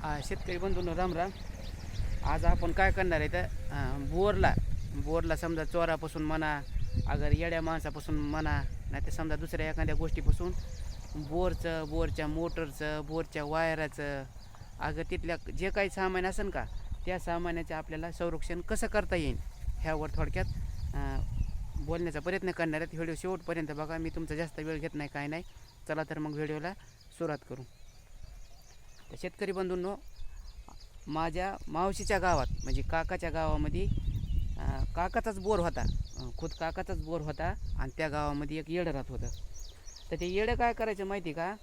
शेतकरी बंधूंनो राम राम. आज आपण काय करणार आहे तर बोरला बोरला समजा चोरापासून म्हणा अगर येड्या माणसापासून म्हणा नाही तर समजा दुसऱ्या एखाद्या गोष्टीपासून बोरचं बोरच्या मोटरचं बोरच्या वायराचं अगं तिथल्या जे काही सामान असेल का त्या सामानाचं आपल्याला संरक्षण कसं करता येईल ह्यावर थोडक्यात बोलण्याचा प्रयत्न करणार आहेत. व्हिडिओ शेवटपर्यंत बघा. मी तुमचा जास्त वेळ घेत नाही काय नाही. चला तर मग व्हिडिओला सुरुवात करू. तर शेतकरी बंधूंनो माझ्या मावशीच्या गावात म्हणजे काकाच्या गावामध्ये काकाचाच बोर होता. खुद काकाचाच बोर होता आणि त्या गावामध्ये एक येडं राहत होतं. तर ते येडं काय करायचं माहिती का?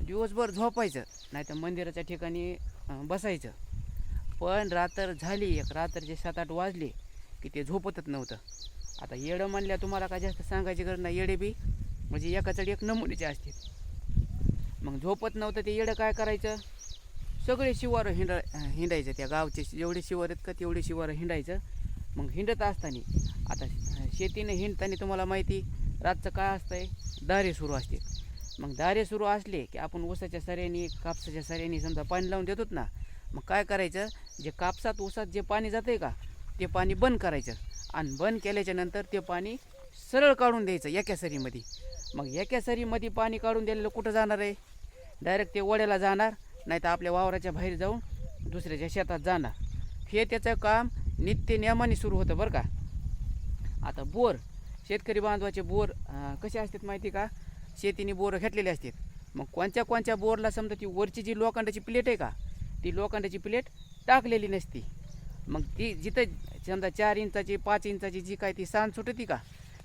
दिवसभर झोपायचं नाही तर मंदिराच्या ठिकाणी बसायचं. पण रात्र झाली एक रात्रचे सात आठ वाजले की ते झोपतच नव्हतं. आता येडं म्हणल्या तुम्हाला काय जास्त सांगायची गरज नाही. येडे बी म्हणजे एकाचडी एक नमुनेचे असते मग झोपत नव्हतं ते येडं काय करायचं? सगळे शिवारं हिंड हिंडायचं त्या गावचे. जेवढे शिवार आहेत का तेवढे शिवारं हिंडायचं. मग हिंडत असताना आता शेतीने हिंडताना तुम्हाला माहिती रातचं काय असतंय? दारे सुरू असते मग दारे सुरू असले की आपण ऊसाच्या सऱ्यानी कापसाच्या सऱ्यानी समजा पाणी लावून देतोत ना मग काय करायचं? जे कापसात ऊसात जे पाणी जातंय का ते पाणी बंद करायचं. आणि बंद केल्याच्यानंतर ते पाणी सरळ काढून द्यायचं एका सरीमध्ये. मग एका सरीमध्ये पाणी काढून दिलेलं कुठं जाणार आहे? डायरेक्ट ते वड्याला जाणार नाही तर आपल्या वावराच्या बाहेर जाऊन दुसऱ्याच्या शेतात जाणार. हे त्याचं काम नित्य नियमाने सुरू होतं बरं का. आता बोर शेतकरी बांधवाचे बोर कसे असतात माहिती का? शेतीने बोरं घेतलेले असतात. मग कोणत्या कोणत्या बोरला समजा ती वरची जी लोखंडाची प्लेट आहे का ती लोखंडाची प्लेट टाकलेली नसती. मग ती जिथं समजा चार इंचाची पाच इंचाची जी काय ती सांड सुटती का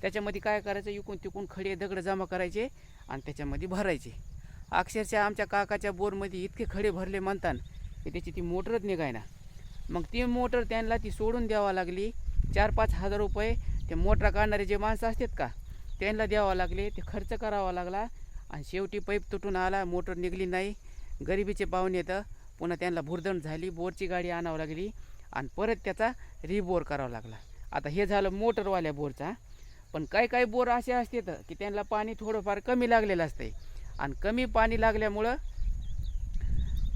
त्याच्यामध्ये काय करायचं? इकून तिकून खडे दगड जमा करायचे आणि त्याच्यामध्ये भरायचे. अक्षरशः आमच्या काकाच्या बोरमध्ये इतके खडे भरले म्हणतात की त्याची ती मोटरच निघायना. मग ती मोटर त्यांना ती सोडून द्यावा लागली. चार पाच हजार रुपये ते मोटर काढणारे जे माणसं असतात का त्यांना द्यावा लागले. ते खर्च करावा लागला. आणि शेवटी पाईप तुटून आला. मोटर निघली नाही. गरिबीचे पाहुणे येतं. पुन्हा त्यांना भुरदण झाली. बोरची गाडी आणावं लागली. आणि परत त्याचा रिबोर करावा लागला. आता हे झालं मोटरवाल्या बोरचा पण काही काही बोर असे असतात की त्यांना पाणी थोडंफार कमी लागलेलं असते आणि कमी पाणी लागल्यामुळं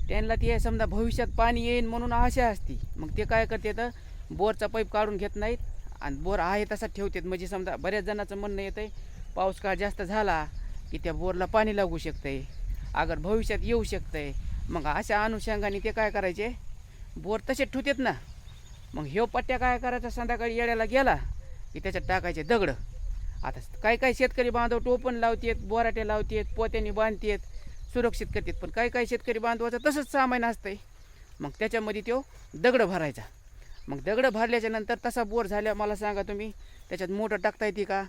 त्यांना ते समजा भविष्यात पाणी येईन म्हणून आशा असती. मग ते काय करते तर बोरचा पाईप काढून घेत नाहीत आणि बोर आहे तसा ठेवतात. म्हणजे समजा बऱ्याच जणांचं म्हणणं येतं आहे पाऊस काळ जास्त झाला की त्या बोरला पाणी लागू शकतंय? अगर भविष्यात येऊ शकतंय. मग अशा अनुषंगाने ते काय करायचे? बोर तसे ठेवतात ना. मग ह्यो पट्ट्या काय करायचा? संध्याकाळी येड्याला गेला की त्याच्यात टाकायचे दगड. आता काही काही शेतकरी बांधव टोपण लावतेत बोराटे लावतेत पोत्याने बांधतेत सुरक्षित करतात. पण काही काही शेतकरी बांधवाचं तसंच सामान असतंय. मग त्याच्यामध्ये तो दगड भरायचा. मग दगड भरल्याच्या नंतर तसा बोर झाल्या मला सांगा तुम्ही त्याच्यात मोटर टाकता येते का?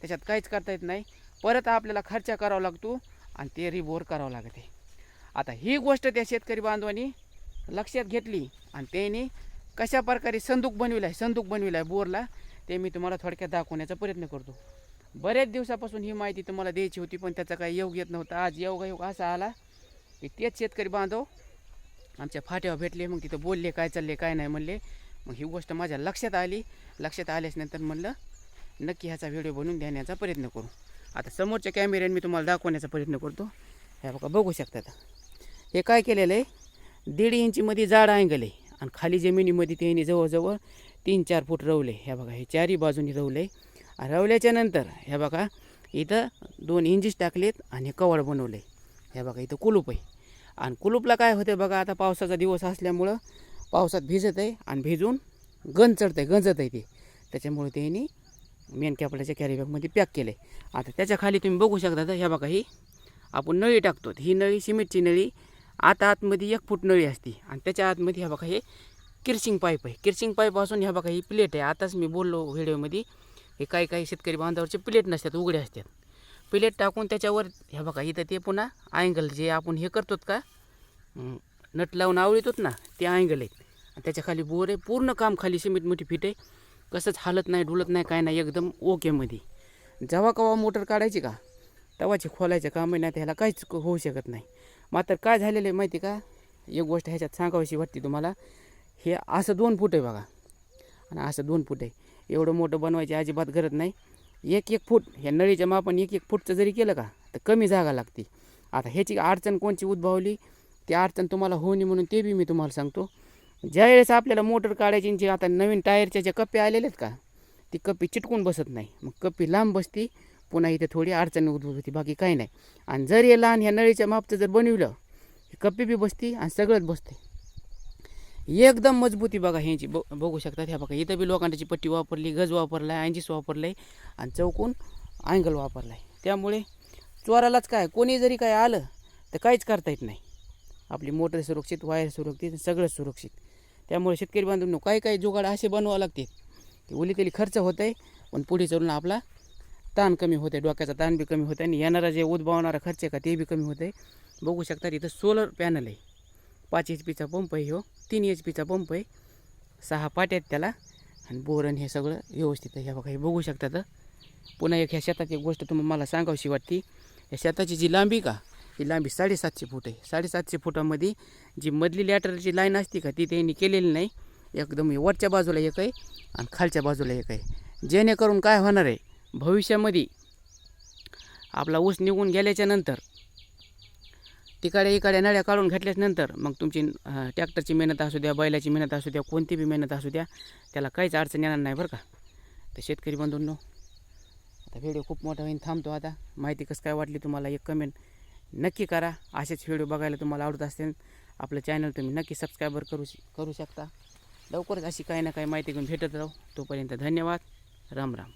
त्याच्यात काहीच करता येत नाही. परत आपल्याला खर्च करावा लागतो आणि ते रिबोर करावं लागते. आता ही गोष्ट त्या शेतकरी बांधवांनी लक्षात घेतली आणि त्यांनी कशा प्रकारे संदूक बनविला आहे संदूक बनविला आहे बोरला. ते मी तुम्हाला थोडक्यात दाखवण्याचा प्रयत्न करतो. बऱ्याच दिवसापासून ही माहिती तुम्हाला द्यायची होती पण त्याचा काही योग येत नव्हता. आज योग योग असा आला की तेच शेतकरी बांधव आमच्या फाट्यावर भेटले मग तिथं बोलले काय चालले काय नाही? म्हणले. मग ही गोष्ट माझ्या लक्षात आली. लक्षात आल्याच्यानंतर म्हणलं नक्की ह्याचा व्हिडिओ बनवून देण्याचा प्रयत्न करू. आता समोरच्या कॅमेऱ्याने मी तुम्हाला दाखवण्याचा प्रयत्न करतो. ह्या बघा बघू शकतात. हे काय केलेलं आहे? दीड इंचीमध्ये जाड अँगल आहे आणि खाली जमिनीमध्ये त्यांनी जवळजवळ तीन चार फूट रवले. ह्या बघा हे चारही बाजूनी रवले. रवल्याच्या नंतर ह्या बघा इथं दोन इंजिस टाकलेत आणि हे कवड बनवलं. आहे ह्या बघा इथं कुलूप आहे. आणि कुलूपला काय होतं बघा आता पावसाचा दिवस असल्यामुळं पावसात भिजत आहे आणि भिजून गंज चढतं आहे गंजत आहे ते. त्याच्यामुळे त्यांनी मेन कॅपडाच्या कॅरीबॅगमध्ये पॅक केलं आहे आता त्याच्याखाली तुम्ही बघू शकता तर ह्या बघा ही आपण नळी टाकतो ही नळी सिमेंटची नळी आता आतमध्ये एक फूट नळी असते. आणि त्याच्या आतमध्ये ह्या बघा हे किरसिंग पाईप आहे. किरसिंग पाईप असून ह्या बघा ही प्लेट आहे. आताच मी बोललो व्हिडिओमध्ये हे काही काही शेतकरी बांधावरचे प्लेट नसतात उघडे असतात. प्लेट टाकून त्याच्यावर ह्या बघा इथं ते पुन्हा अँगल जे आपण हे करतोत का नट लावून आवळीतोत ना ते अँगल आहेत. आणि त्याच्याखाली बोर आहे पूर्ण काम खाली सिमेंट मोठी फिट आहे. कसंच हालत नाही डुलत नाही काय नाही एकदम ओकेमध्ये जेव्हा केव्हा मोटर काढायची का तेव्हाची खोलायचं काम आहे नाही तर ह्याला काहीच होऊ शकत नाही. मात्र काय झालेलं आहे माहिती का? एक गोष्ट ह्याच्यात सांगावीशी वाटते तुम्हाला. हे असं दोन फूट आहे बघा. आणि असं दोन फूट आहे. एवढं मोठं बनवायची अजिबात गरज नाही. एक एक फूट ह्या नळीच्या मापाने एक एक फूटचं जरी केलं का तर कमी जागा लागते. आता ह्याची अडचण कोणची उद्भवली? ती अडचण तुम्हाला होऊ नये म्हणून ते बी मी तुम्हाला सांगतो. ज्यावेळेस आपल्याला मोटर काढायची जे आता नवीन टायरच्या ज्या कप्पे आलेले आहेत का ती कप्पी चिटकून बसत नाही. मग कप्पी लांब बसती पुन्हा इथे थोडी अडचण उद्भवती बाकी काही नाही. आणि जर हे लहान ह्या नळीच्या मापचं जर बनविलं ही कप्पी बी बसती आणि सगळंच बसते. एकदम मजबूती बघा ह्यांची. ब बघू शकतात ह्या बघा. इथं बी लोखंडाची पट्टी वापरली गज वापरला आहे ऐंजीस वापरलं आहे आणि चौकून अँगल वापरला आहे त्यामुळे चोरालाच काय कोणी जरी काय आलं तर काहीच करता येत नाही. आपली मोटर सुरक्षित वायर सुरक्षित सगळं सुरक्षित. त्यामुळे शेतकरी बांधवांनो काही काही जुगाड असे बनवावं लागते. की उलीतली खर्च होत आहे पण पुढे चलून आपला ताण कमी होत आहे डोक्याचा ताण बी कमी आहे आणि येणारा जे उद्भवणारा खर्च आहे का ते बी कमी होत आहे बघू शकता इथं सोलर पॅनल आहे. पाच एच पीचा पंप आहे हो तीन एच पीचा पंप आहे. सहा पाट्या आहेत त्याला. आणि बोरण हे सगळं व्यवस्थित आहे. ह्या बघा हे बघू शकतात पुन्हा एक ह्या शेतात एक गोष्ट तुम्हाला मला सांगावशी वाटते. या शेताची जी लांबी का ही लांबी साडेसातशे फूट आहे. साडेसातशे फुटामध्ये जी मधली लॅटरची लाईन असते का ती त्यांनी केलेली नाही. एकदम वरच्या बाजूला एक आहे आणि खालच्या बाजूला एक आहे. जेणेकरून काय होणार आहे? भविष्यामध्ये आपला ऊस निघून गेल्याच्यानंतर तिकडे इकडे नळ्या काढून घातल्याच्यानंतर मग तुमची ट्रॅक्टरची मेहनत असू द्या बैलाची मेहनत असू द्या कोणती बी मेहनत असू द्या त्याला काहीच अडचण येणार नाही बरं का. तर शेतकरी बंधूंनो आता व्हिडिओ खूप मोठा होईन थांबतो आता. माहिती कसं काय वाटली तुम्हाला एक कमेंट नक्की करा. असेच व्हिडिओ बघायला तुम्हाला आवडत असतील आपलं चॅनल तुम्ही नक्की सबस्क्रायबर करू करू शकता. लवकरच अशी काही ना काही माहिती घेऊन भेटत राहू. तोपर्यंत धन्यवाद. राम राम.